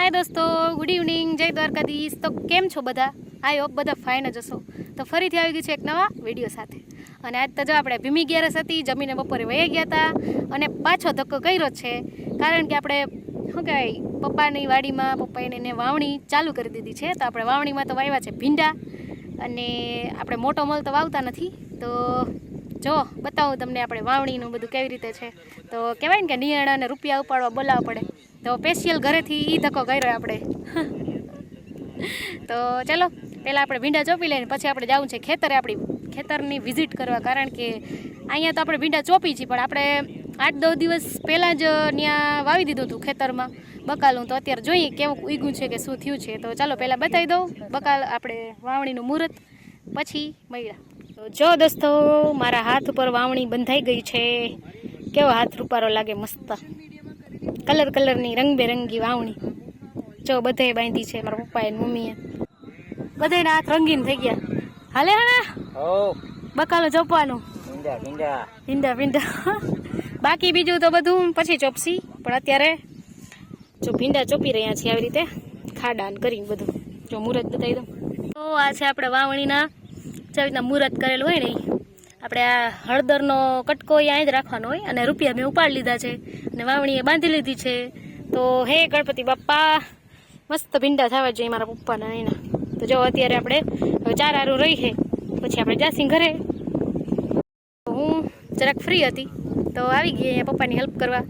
હાય દોસ્તો good evening જય દ્વારકાધીશ. તો કેમ છો બધા? આઈ બધા ફાઇન જ હશો. તો ફરીથી આવી ગઈ છે એક નવા વીડિયો સાથે. અને આજ તો જો આપણે ભીમી ગેરસ હતી, જમીને બપોરે વહી ગયા હતા અને પાછો ધક્કો કર્યો છે. કારણ કે આપણે, શું કહેવાય, પપ્પાની વાડીમાં પપ્પાએ એને વાવણી ચાલુ કરી દીધી છે. તો આપણે વાવણીમાં તો વાવ્યા છે ભીંડા. અને આપણે મોટો મોલ તો વાવતા નથી. તો જો, બતાવું તમને આપણે વાવણીનું બધું કેવી રીતે છે. તો કહેવાય ને કે અને રૂપિયા ઉપાડવા બોલાવવા પડે. તો સ્પેશિયલ ઘરેથી એ ધક્કો કર્યો આપણે. તો ચાલો, પહેલાં આપણે ભીંડા ચોપી લઈને પછી આપણે જવું છે ખેતરે આપણી ખેતરની વિઝિટ કરવા, કારણ કે અહીંયા તો આપણે ભીંડા ચોપી છીએ, પણ આપણે આઠ દસ દિવસ પહેલાં જ ત્યાં વાવી દીધું હતું ખેતરમાં બકાલું. તો અત્યારે જોઈએ કેવું ઉગ્યું છે કે શું થયું છે. તો ચાલો, પહેલાં બતાવી દઉં. બકાલ આપણે વાવણીનું મુહૂર્ત પછી મળ્યા. તો જો દોસ્તો, મારા હાથ ઉપર વાવણી બંધાઈ ગઈ છે. કેવો હાથ રૂપારો લાગે મસ્ત. કલર કલરની રંગબેરંગી વાવણી. જો બધે બાંધી છે મારા પપ્પાએ ને મમ્મીએ. બધાના હાથ રંગીન થઈ ગયા. હાલે હા. બકાલો ચોપવાનું ભીંડા ભીંડા ભીંડા ભીંડા બાકી બીજું તો બધું પછી ચોપસી. પણ અત્યારે જો ભીંડા ચોપી રહ્યા છીએ આવી રીતે ખાડાન કરી બધું. જો મુહૂર્ત બતાવી દઉં. તો આ છે આપણે વાવણીના જેવી રીતના મુહૂર્ત કરેલું હોય ને. આપણે આ હળદરનો કટકો અહીંયા જ રાખવાનો હોય અને રૂપિયા મેં ઉપાડી લીધા છે અને વાવણીએ બાંધી લીધી છે. તો હે ગણપતિ બાપ્પા, મસ્ત ભીંડા થવા જોઈએ મારા પપ્પાના એના તો જો અત્યારે આપણે ચાર આરું રહી છે, પછી આપણે જાસી ઘરે. હું જરાક ફ્રી હતી. તો આવી ગઈ અહીંયા પપ્પાની હેલ્પ કરવા.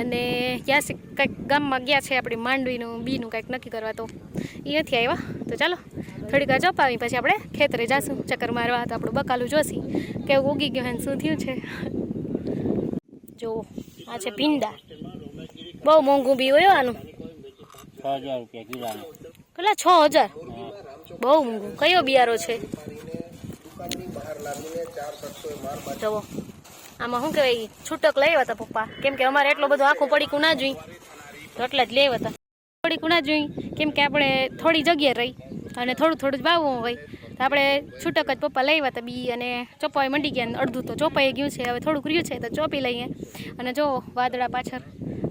અને ક્યાં છે, કંઈક ગામમાં ગયા છે આપણી માંડવીનું, બીનું કંઈક નક્કી કરવા તો એ નથી આવ્યા. તો ચાલો, થોડીક વાર જપાવી પછી આપણે ખેતરે જાશું, ચક્કર મારવા, તો આપણું બકાલું જોશી, કેવું ઉગી ગયું શું થયું છે. જો આ છે ભીંડા. બહુ મોંઘું બી હોય આનું. કેટલા? છ હજાર. બહુ મોંઘું. કયો બિયારો છે? જુઓ. આમાં શું કહેવાય છૂટક લઈ આવ્યા હતા પપ્પા. કેમ કે અમારે એટલો બધો આખું પડીકું ના જોઈ. તો એટલા જ લઈ આવ્યા પડીકું ના જોઈ, કેમ કે આપણે થોડી જગ્યાએ રહી અને થોડું થોડું જ વાવવું હોય. તો આપણે છૂટક જ પપ્પા લઈ આવ્યા હતા બી અને ચોપાઈ મંડી ગયા અડધું તો ચોપાઈ ગયું છે. હવે થોડુંક રહ્યું છે તો ચોપી લઈએ. અને જો વાદળા પાછળ,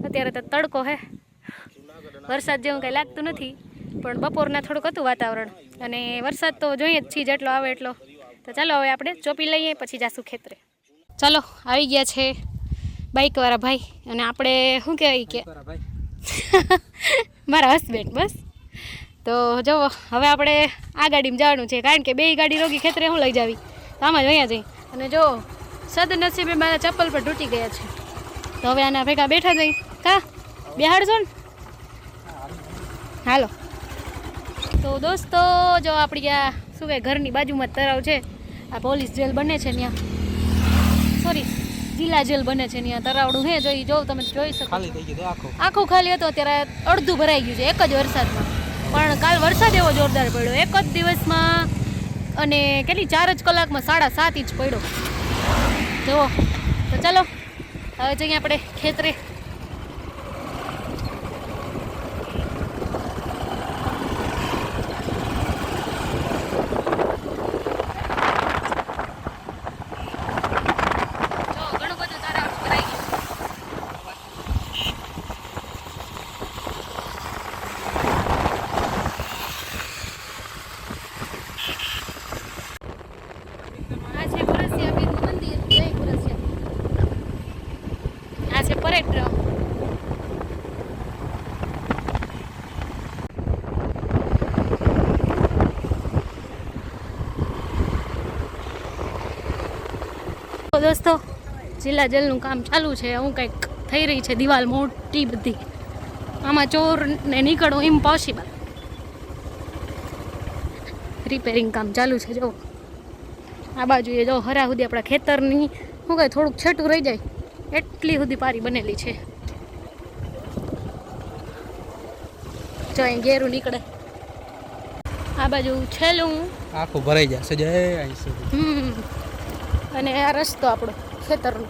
અત્યારે તો તડકો હે. વરસાદ જેવું કંઈ લાગતું નથી, પણ બપોરના થોડુંક હતું વાતાવરણ. અને વરસાદ તો જોઈએ જ છીએ, જેટલો આવે એટલો. તો ચાલો હવે આપણે ચોપી લઈએ, પછી જાશું ખેતરે. ચાલો આવી ગયા છે બાઇકવાળા ભાઈ. અને આપણે શું કહેવાય કે મારા હસબેન્ડ બસ. તો જો હવે આપણે આ ગાડીમાં જવાનું છે. કારણ કે બે ગાડી રોગી ખેતરે હું લઈ જાવી. તો આમાં જ અહીંયા જઈ. અને જો સદનસીબે મારા ચપ્પલ પર તૂટી ગયા છે. તો હવે આના ભેગા બેઠા જઈ. કા? બેહાડશો ને? હાલો. તો દોસ્તો જો આપણી આ શું કહે ઘરની બાજુમાં જ તળાવ છે. આ પોલીસ જેલ બને છે ત્યાં. સોરી જિલ્લા જેલ બને છે ત્યાં તરાવડું. હે જોઈ જોઉં તમે જોઈ શકો ખાલી થઈ ગયું આખું? આખું ખાલી હતો અત્યારે અડધું ભરાઈ ગયું છે એક જ વરસાદમાં. પણ કાલ વરસાદ એવો જોરદાર પડ્યો એક જ દિવસમાં અને કેટલી ચાર જ કલાકમાં સાડા સાત ઇંચ પડ્યો. જુઓ તો ચાલો હવે જઈએ આપણે ખેતરે જો ઘણું બધું તારા ભરાઈ ગયું આ છે પુરસિયા બીરનું મંદિર જય પુરસિયા આ છે પરેડ ગ્રાઉન્ડ તો દોસ્તો જિલ્લા જેલનું કામ ચાલુ છે. હું કંઈક થઈ રહી છે દિવાલ મોટી બધી. આમાં ચોરને નીકળવું ઇમ્પોસિબલ રિપેરિંગ કામ ચાલુ છે જો આ બાજુ એ જો હરા સુધી આપણા ખેતરની શું કહે થોડુંક છેટું રહી જાય એટલી સુધી પારી બનેલી છે. જો અહીં ઘેરું નીકળે. આ બાજુ છેલ્લું આખું ભરાઈ જશે. જય હમ. અને આ રસ્તો આપણો ખેતરનો.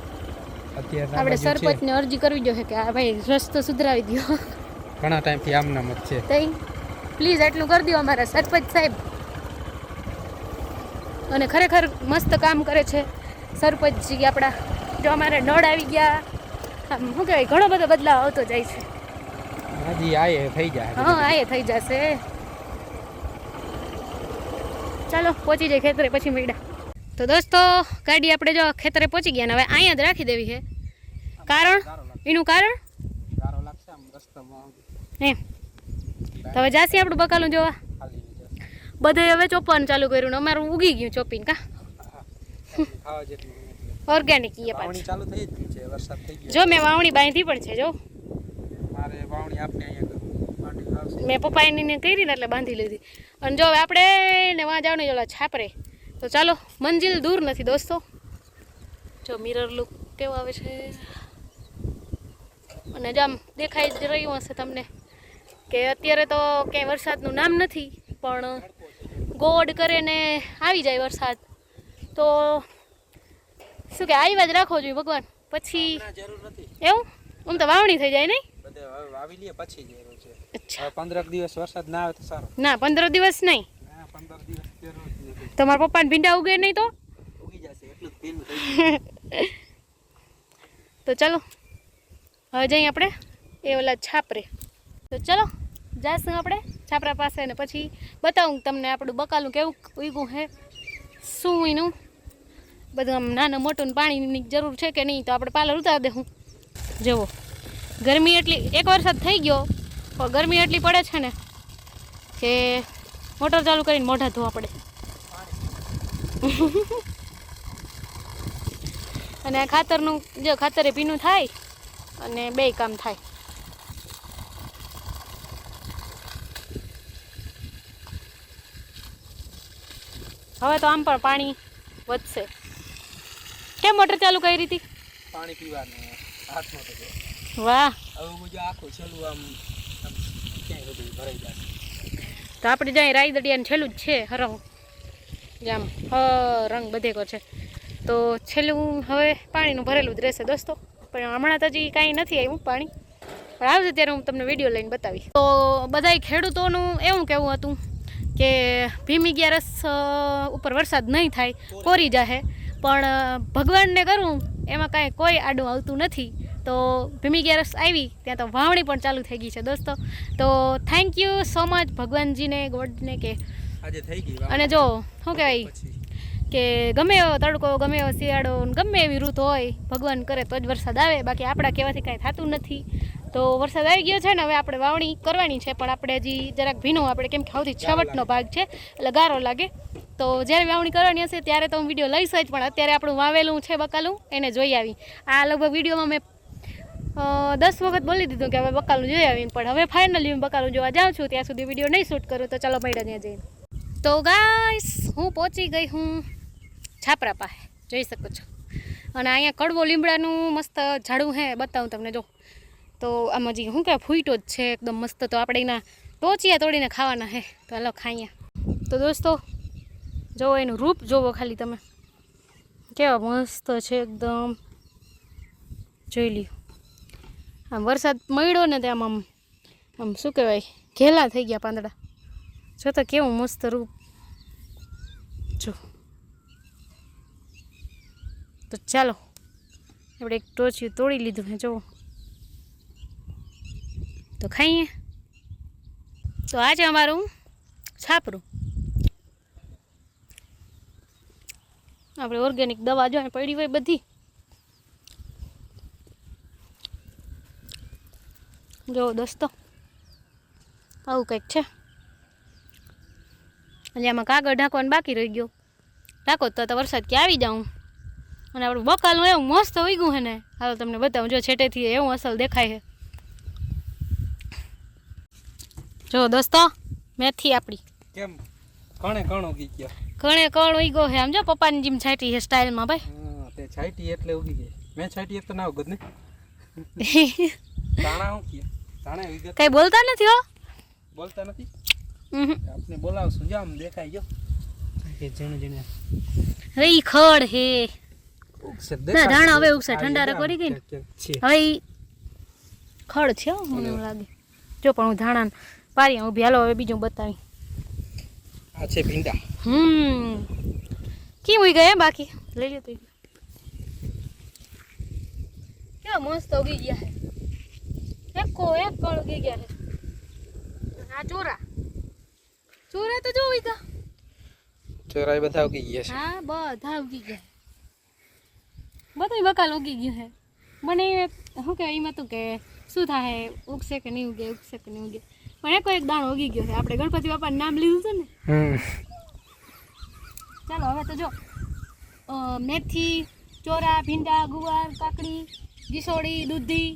આપણે સરપંચને અરજી કરવી જોઈએ કે આ ભાઈ રસ્તો સુધરાવી દો ઘણા ટાઈમથી આમ નામ જ છે તઈ પ્લીઝ એટલું કરી દો અમારા સરપંચ સાહેબ. અને ખરેખર મસ્ત કામ કરે છે સરપંચજી આપણા. જો અમારે નળ આવી ગયા આમ શું કહેવાય ઘણો બધો બદલાવ આવતો જાય છે. હાજી આયે થઈ જાય હા આયે થઈ જશે. ચાલો પહોંચી જાય ખેતરે પછી મળ્યા તો દોસ્તો ગાડી આપણે જો ખેતરે પહોંચી ગયા ને હવે અહીંયા જ રાખી દેવી છે. કારણ? એનું કારણ? એમ. તો હવે જાસી આપણું બકાલું જોવા. બધે હવે ચોપવાનું ચાલુ કર્યું ને અમારું ઉગી ગયું ચોપીને કા. ઓર્ગેનિક વાવણી પાછું. ચાલુ થઈ ગયું છે વરસાદ થઈ ગયો. જો મેં વાવણી બાંધી પણ છે જો. મારે વાવણી આપણે અહીંયા મેં પપ્પાની ને કરી ને એટલે બાંધી લીધી. અને જો આપણે ને વાં ને જોલા છાપરે. તો ચાલો મંજિલ દૂર નથી દોસ્તો. જો મિરર લુક કેવો આવે છે? અને જ આમ દેખાઈ જ રહ્યું હશે તમને કે અત્યારે તો ક્યાંય વરસાદનું નામ નથી પણ ગોડ કરે ને આવી જાય વરસાદ. તો શું કે આવ્યા જ રાખવો જોઈએ ભગવાન. પછી જરૂર નથી. એવું? આમ તો વાવણી થઈ જાય નહીં? વાવી લઈએ પછી છે. દિવસ વરસાદ ના આવે તો સારું. ના પંદર દિવસ નહીં. દિવસ તમારા પપ્પાને ભીંડા ઉગે નહીં તો? તો ચલો હવે જઈએ આપણે. એ ઓલા છાપરે. તો ચલો જાશું આપણે છાપરા પાસે ને પછી બતાવું તમને આપણું બકાલું કેવું ઉગ્યું હે શું એનું બધું આમ નાનું મોટું પાણીની જરૂર છે કે નહીં તો આપણે પાલર ઉતારી દેવું જુઓ ગરમી એટલી એક વરસાદ થઈ ગયો પણ ગરમી એટલી પડે છે ને કે મોટર ચાલુ કરીને મોઢા ધોવા પડે. અને આ ખાતરનું જો ખાતરે ભીનું થાય અને બે કામ થાય. હવે તો આમ પણ પાણી વધશે. કેમ મોટર ચાલુ કરી હતી? પાણી પીવાનું હાથમાં વાહ. હવે બધું આખું છેલ્લું આમ ક્યાંય બધું ભરાઈ જશે. તો આપણે જ્યાં રાયદડિયાનું છેલ્લું જ છે હરંગ જામ રંગ બધે કો છે. તો છેલ્લું હવે પાણીનું ભરેલું જ રહેશે દોસ્તો. પણ હમણાં તો હજી કાંઈ નથી આવ્યું પાણી. પણ આવશે ત્યારે હું તમને વીડિયો લઈને બતાવી તો બધાય ખેડૂતોનું એવું કહેવું હતું કે ભીમી ગ્યારસ ઉપર વરસાદ નહીં થાય, કોરી જાહે. પણ ભગવાનને કરવું એમાં કાંઈ કોઈ આડું આવતું નથી. તો ભીમી ગ્યારસ આવી, ત્યાં તો વાવણી પણ ચાલુ થઈ ગઈ છે દોસ્તો. તો થેન્ક યુ સો મચ ભગવાનજીને, ગોડને કે અને જો શું કહેવાય? કે ગમે એવો તડકો ગમે એવો શિયાળો ગમે એવી ઋતુ હોય ભગવાન કરે તો જ વરસાદ આવે. બાકી આપણા કહેવાથી કાંઈ થતું નથી. તો વરસાદ આવી ગયો છે ને હવે આપણે વાવણી કરવાની છે પણ આપણે હજી જરાક ભીનું આપણે કેમ કે સૌથી છવટનો ભાગ છે એટલે ગારો લાગે. તો જ્યારે વાવણી કરવાની હશે ત્યારે તો હું વીડિયો લઈશ જ પણ અત્યારે આપણું વાવેલું છે બકાલું એને જોઈ આવી. આ લગભગ વિડીયોમાં મેં દસ વખત બોલી દીધું કે હવે બકાલું જોઈ આવી પણ હવે ફાઇનલી હું બકાલું જોવા જાઉં છું. ત્યાં સુધી વીડિયો નહીં શૂટ કરું તો ચાલો મળ્યા ત્યાં જઈને. તો ગાઈસ, હું પહોંચી ગઈ હું છાપરા પાસે. જોઈ શકો છો. અને અહીંયા કડવો લીમડાનું મસ્ત ઝાડું હે, બતાવું તમને જો. તો આમાં જે શું કે ફૂઈટો જ છે, એકદમ મસ્ત. તો આપણે એના ટોચિયા તોડીને ખાવાના હે. તો હાલો ખાઈએ. તો દોસ્તો જોવો એનું રૂપ જોવો ખાલી તમે. કેવા મસ્ત છે એકદમ. જોઈ લ્યો. આમ વરસાદ મળ્યો ને તે આમ આમ શું કહેવાય, ઘેલા થઈ ગયા પાંદડા. જો તો કેવું મસ્ત રૂપ જો તો ચાલો આપણે એક ટોચિયું તોડી લીધું હે જોવો તો ખાઈએ તો આજે અમારું છાપરું આપણે ઓર્ગેનિક દવા જો પડી હોય બધી જો દોસ્તો આવું કંઈક છે અને આમાં કાગળ ઢાંકવાનું બાકી રહી ગયો. ઢાંકો તો તો વરસાદ કે આવી જાઉં? અને આપણું બકાલનું એવું મસ્ત ઉગ્યું છે ને? હાલો તમને બતાવું જો છેટેથી એવું અસલ દેખાય છે જો દોસ્તો મેથી આપણી કેમ? કણે કણ ઉગી ગયો. કણે કણ ઉગ્યો છે આમ જો પપ્પાની જેમ છાટી છે સ્ટાઇલમાં ભાઈ. તે છાટી એટલે ઉગી ગઈ. મેં છાટી એટલે ના ઉગત ને. તાણા હું કે તાણે કઈ બોલતા નથી હો? બોલતા નથી? આપને બોલાવશું. જો આમ દેખાય જો કે જેણે જેણે. હવે ઈ ખડ હે. ઉગશે ના, ધાણા હવે ઉગશે, ઠંડા રે કરી ગઈ ને. છે હવે ઈ ખડ છે મને એવું લાગે. જો પણ હું ધાણા પારી હું ભેલો હવે બીજું બતાવી. આ છે ભીંડા. હમ. કેમ ઉઈ ગયા બાકી? લઈ લે તું કેવા મસ્ત ઉગી ગયા હે. એકો એક કળ ઉગી ગયા છે આ ચોરા. ચોરા તો જો ઉગ્યા ચોરાઈ બધા ઉગી ગયા છે હા બધા ઉગી ગયા બધું બકાલ ઉગી ગયું છે મને શું કહેવાય એમાં તું કે શું થાય ઉગશે કે નહીં ઉગે ઉગશે કે નહીં ઉગે પણ એકો એક દાણો ઉગી ગયો છે આપણે ગણપતિ બાપાનું નામ લીધું છે ને હમ ચાલો હવે તો જો અ, મેથી ચોરા ભીંડા ગુવાર કાકડી ગીસોડી દૂધી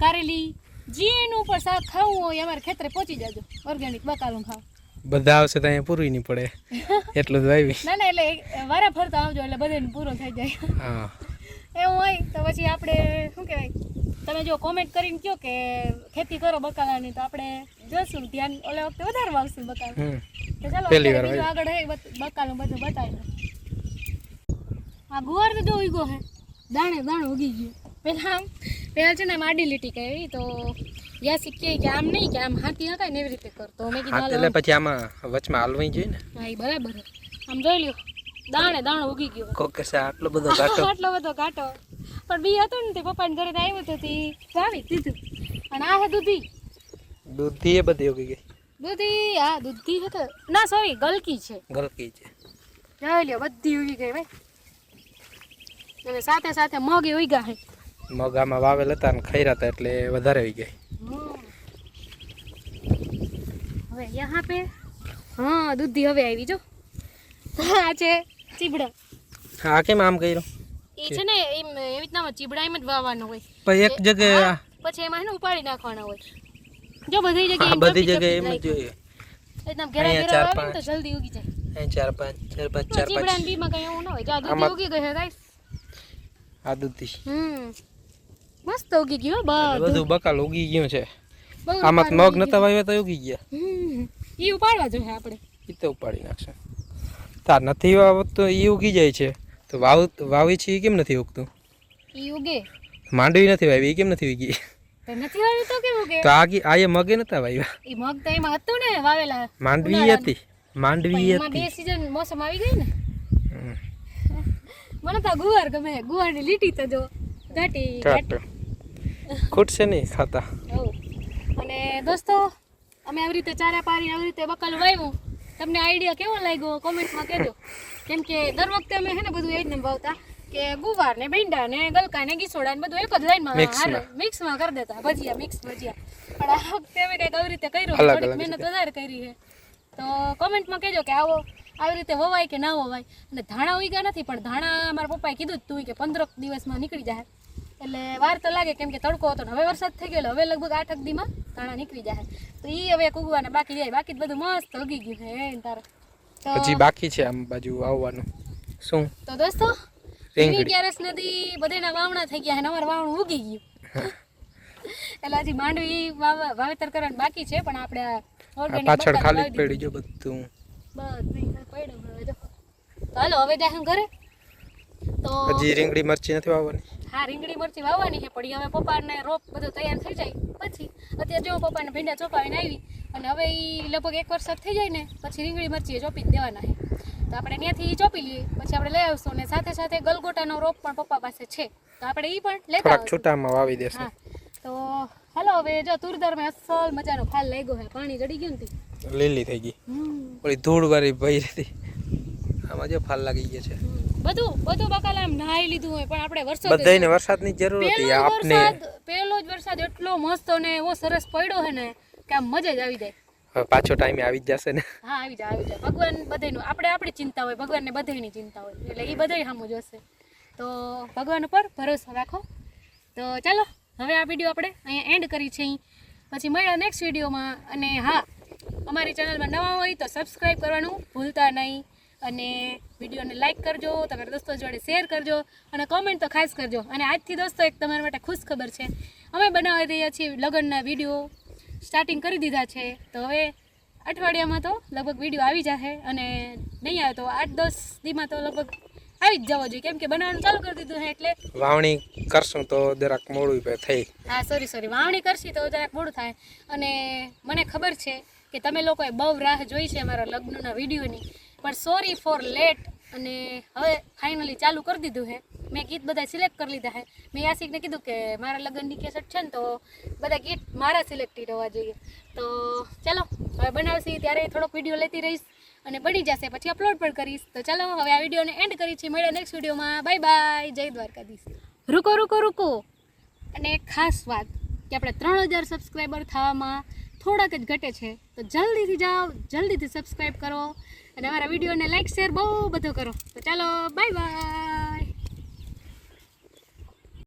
કારેલી જે એનું ઉપર શાક ખાવું હોય અમારે ખેતરે પહોંચી જાજો ઓર્ગેનિક બકાલું ખાવ બધા આવશે તો અહીંયા પૂરું નહીં પડે. એટલું જ વાવી ના ના એટલે વારા ફરતા આવજો એટલે બધાને પૂરો થઈ જાય. હા. એવું હોય તો પછી આપણે શું કહેવાય તમે જો કોમેન્ટ કરીને કહો કે ખેતી કરો બકાલાની તો આપણે જોશું ધ્યાન ઓલે વખતે વધારે વાવશું બકાલ. તો ચાલો પહેલી બીજું આગળ હે બકાલું બધું બતાવી આ ગુવાર તો જો ઉગ્યો હે. દાણે દાણ ઉગી ગયું. આમ પેલા છે ને માડી આડી લીટી કહેવી તો યાસી કહે કે આમ નહીં કે આમ હાથી હતા ને એવી રીતે કરતો. મેં કીધું એટલે પછી આમાં વચમાં હાલવાઈ જોઈએ ને? હા એ બરાબર આમ જોઈ લ્યો દાણે દાણો ઉગી ગયો. કોકે કહેશે આટલો બધો કાટો આટલો બધો કાટો પણ બી હતું ને તે પપ્પાને ઘરે આવ્યું તો તે જાવી દીધું. અને આ હે દૂધી. દૂધી એ બધી ઉગી ગઈ. દૂધી હા દૂધી હતો તો ના સોરી ગલકી છે. ગલકી છે. જોઈ લ્યો બધી ઉગી ગઈ ભાઈ અને સાથે સાથે મગ એ ઉગ્યા હે. મગ આમાં વાવેલ હતા ને ખૈરા હતા એટલે વધારે ઉગી ગઈ. હવે યહાં પે? હા દૂધી હવે આવી જો. આ છે ચીબડા. હા કેમ આમ કર્યો? એ છે ને એમ એવી રીતના ચીબડા એમ જ વાવવાનો હોય. પછી એક જગ્યાએ પછી એમાં ને ઉપાડી નાખવાના હોય. જો બધી જગ્યાએ બધી જગ્યાએ એમ જ જોઈએ. એકદમ ઘેરા ઘેરા આવે તો જલ્દી ઉગી જાય. અહીં ચાર પાંચ ચાર પાંચ ચાર ચીબડા ને બીમાં કઈ એવું ના હોય. જો આ દૂધી ઉગી ગઈ છે ગાઈસ આ દૂધી. હમ. મસ્ત ઉગી ગયું હો બધું. બધું બકાલ ઉગી ગયું છે. આમાં મગ નતા વાવ્યા તો ઉગી ગયા. ઈ ઉપાડવા જોઈએ આપણે. એ તો ઉપાડી નાખશે. તાર નથી વાવતો એ ઉગી જાય છે. તો વાવ વાવી છે એ કેમ નથી ઉગતું? ઈ ઉગે. માંડવી નથી વાવી એ કેમ નથી ઉગી? નથી વાવ્યું તો કેવું કે તો આ કી- મગે નતા વાવ્યા? ઈ મગ તો એમાં હતું ને વાવેલા માંડવી હતી માંડવી હતી. બે સીઝન મોસમ આવી ગઈ ને. મને તો ગુવાર ગમે. ગુવારની લીટી તો જો ઘાટી ખૂટશે નહીં ખાતા. અને દોસ્તો અમે આવી રીતે ચારા પારી આવી રીતે બકલ વાવ્યું તમને આઈડિયા કેવો લાગ્યો? કોમેન્ટમાં કહેજો. કેમ કે દર વખતે અમે છે ને બધું એ જ ને ભાવતા કે ગુવાર ને ભીંડા ને ગલકા ને ગીસોડા ને બધું એક જ લાઈનમાં મિક્સમાં. મિક્સમાં કરી દેતા. ભજીયા મિક્સ ભજીયા. પણ આ વખતે અમે કંઈક આવી રીતે કર્યું થોડીક મહેનત વધારે કરી છે. તો કોમેન્ટમાં કહેજો કે આવો આવી રીતે વવાય કે ના વવાય. અને ધાણા ઉગ્યા નથી પણ ધાણા મારા પપ્પાએ કીધું જ તું કે પંદર દિવસમાં નીકળી જાય. એટલે વાર તો લાગે કેમ કે તડકો હતો હવે વરસાદ થઈ ગયો હવે લગભગ આઠ એક દીમાં ધાણા નીકળી જાય. તો એ હવે કુગવાને બાકી જાય બાકી બધું મસ્ત ઉગી ગયું છે હે તારે. હજી બાકી છે આમ બાજુ આવવાનું. શું? તો દોસ્તો રીંગણી. ક્યારેસ નદી બધાના વાવણા થઈ ગયા છે ને અમારું વાવણું ઉગી ગયું. એટલે હજી માંડવી વાવ- વાવેતર કરવાનું બાકી છે પણ આપણે પાછળ ખાલી પડી જો બધું. બધું પડ્યું હવે તો હાલો હવે જાય ઘરે. તો હજી રીંગણી મરચી નથી વાવવાની? હા રીંગણી મરચી વાવવાની છે પણ હવે પપ્પાને રોપ બધો તૈયાર થઈ જાય. પછી અત્યારે જો પપ્પાને ભીંડા ચોપાવીને આવી અને હવે એ લગભગ એક વર્ષ થઈ જાય ને પછી રીંગણી મરચી ચોપી દેવાના છે. તો આપણે ત્યાંથી ચોપી લઈએ પછી આપણે લઈ આવશું અને સાથે સાથે ગલગોટાનો રોપ પણ પપ્પા પાસે છે. તો આપણે એ પણ લેતા છૂટામાં વાવી દેશે. તો હાલો હવે જો તુરદર મેં અસલ મજાનો ફાલ લાગ્યો છે પાણી ચડી ગયું ને લીલી થઈ ગઈ. ઓલી ધૂળ વાળી ભઈ હતી. આમાં જો ફાલ લાગી ગયા છે. બધું બધું બકાલ આમ નાહી લીધું હોય પણ આપણે વરસાદ બધાને વરસાદની જરૂર હતી આપને. પહેલો જ વરસાદ એટલો મસ્ત અને એવો સરસ પડ્યો છે ને કે આમ મજા જ આવી જાય. હવે પાછો ટાઈમે આવી જ જશે ને. હા આવી જાય આવી જાય. ભગવાન બધાયનું આપણે આપણી ચિંતા હોય ભગવાનને બધાયની ચિંતા હોય એટલે એ બધાય સામું જોશે. તો ભગવાન ઉપર ભરોસો રાખો. તો ચાલો હવે આ વીડિયો આપણે અહીંયા એન્ડ કરી છે પછી મળ્યા નેક્સ્ટ વિડીયોમાં અને હા અમારી ચેનલમાં નવા હોય તો સબસ્ક્રાઈબ કરવાનું ભૂલતા નહીં. અને વિડીયોને લાઇક કરજો તમારા દોસ્તો જોડે શેર કરજો અને કોમેન્ટ તો ખાસ કરજો. અને આજથી દોસ્તો એક તમારા માટે ખુશ ખબર છે. અમે બનાવી રહ્યા છીએ લગ્નના વીડિયો. સ્ટાર્ટિંગ કરી દીધા છે. તો હવે અઠવાડિયામાં તો લગભગ વીડિયો આવી જશે અને નહીં આવે તો આઠ દસ દીમાં તો લગભગ આવી જ જવો જોઈએ. કેમ કે બનાવવાનું ચાલુ કરી દીધું છે એટલે વાવણી કરશું તો જરાક મોડું થઈ હા સોરી સોરી વાવણી કરશી તો જરાક મોડું થાય. અને મને ખબર છે કે તમે લોકોએ બહુ રાહ જોઈ છે મારા લગ્નના વિડીયોની. પણ સોરી ફોર લેટ અને હવે ફાઇનલી ચાલુ કરી દીધું છે. મેં ગીત બધા સિલેક્ટ કરી લીધા છે. મેં યાસિકને કીધું કે મારા લગ્નની કેસેટ છે ને તો બધા ગીત મારા સિલેક્ટેડ હોવા જોઈએ. તો ચાલો હવે બનાવશી ત્યારે થોડોક વીડિયો લેતી રહીશ અને બની જશે. પછી અપલોડ પણ કરીશ. તો ચાલો હવે આ વિડીયોને એન્ડ કરી છે મળ્યા નેક્સ્ટ વિડીયોમાં બાય બાય જય દ્વારકાધીશ. રૂકો રૂકો રૂકો. અને એક ખાસ વાત કે આપણે ત્રણ હજાર સબસ્ક્રાઈબર થવામાં થોડાક જ ઘટે છે. તો જલ્દીથી જાઓ જલ્દીથી સબસ્ક્રાઈબ કરો. અને અમારા વિડીયોને લાઈક શેર બહુ બધો કરો. તો ચાલો બાય બાય